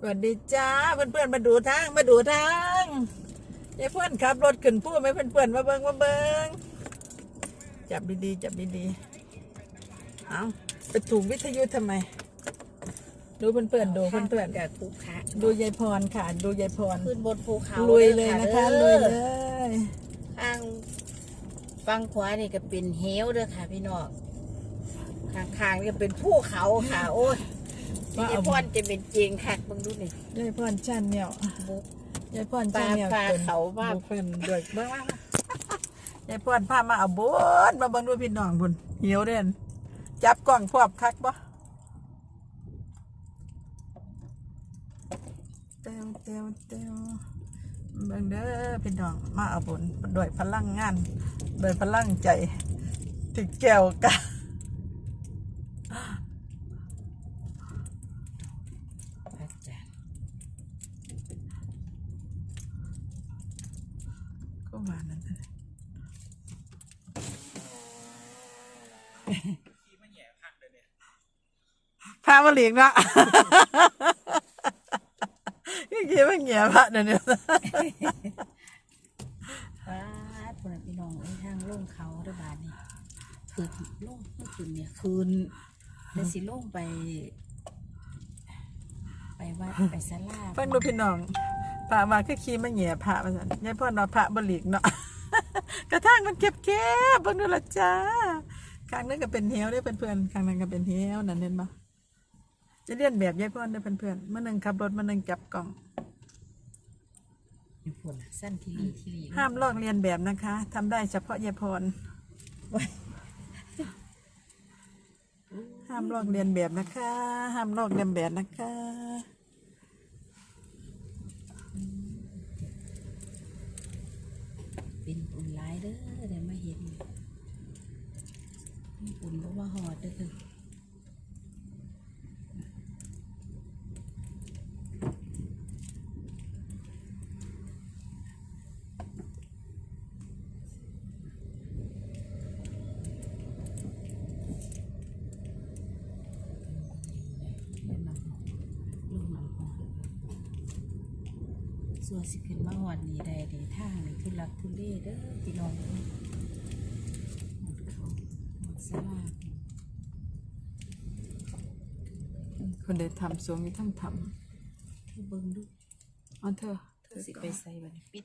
สวัสดีจ้าเพื่อนเพื่อนๆมาดูทางมาดูทางยายเพื่อนขับรถขึ้นผู้ไหมเพื่อนเพื่อนๆมาเบิงมาเบิงจับดีๆจับดีๆเอาไปถูกวิทยุทำไม ดูเพื่อนเพื่อนๆดูเพื่อนเพื่อนกับภูเขาๆดูยายพรค่ะ ดูยายพรขึ้นบนภูเขาลุยเลยนะคะลุยเลยทางฝั่งขวานี่ก็เป็นเหวเด้อค่ะพี่น้องข้างๆนี่ก็เป็นภูเขาค่ะ โอ้ย ว่านี่เอาพอนจะเป็นจริงค่ะมึงดูนี่ยายพรชันเนี่ยบุก ยายพรชันเนี่ยปลากินเขาบ้างบุกเป็นด้วยบ้างยายพรพามาเอาบุญมาเบิ่งดูพี่น้องบุญเหี่ยวเด่นจับกล่องพวบคักบ่เตียวเตียวเตียวเบิ่งเด้อพี่น้องมาเอาบุญด้วยพลังงานด้วยพลังใจที่แก้วกะ อาจารย์ ก็มานั่นแหละพามาหลีกเนาะยี่กี่ว่าเงียบอะเดี๋ยวนี้ป้าดพุ่นน่ะพี่น้องไอ้ทางลงเขาเด้อบาดนี่คือลงเมื่อคืนเนี่ยคืนแล้วสิลงไป ไปวัดไปศาลาฟังดูพี่น้อง พระมาคือขี่มาเหงียบพระมาสันยายพ่อเนาะพระบหลีกเนาะ กระทั่งมันเก็บแคบๆเบิ่งดูละจ้าข้างนั้นก็เป็นเฮวได้เพื่อนๆข้างนั้นก็เป็นเฮวนั่นเห็นปะจะเลียนแบบยายพ่อได้เพื่อนๆเมื่อนึงขับรถเมื่อนึงจับกล่อง อยู่พุ่นน่ะสั้นทีรีทีรีห้ามลอกเรียนแบบนะคะทำได้เฉพาะยายพรห้ามลอกเรียนแบบนะคะ ห้ามลอกเรียนแบบนะคะ เป็นอุ่นลายเด้อเดี๋ยวมาเห็นอุ่นเพราะว่าหอดเด้อคือ เล่นน้ำหอมลูกน้ำหอม ส่วนสิขึ้นมาหอดนี่ได้ดีทางนี่ทุลักทุเลเด้อพี่น้องหมดเขาหมดสลาคนได้ทำสวงมีทั้งทเธอเบิ่งดูอ๋อเธอ เธอสิไปใส่บัดนปิด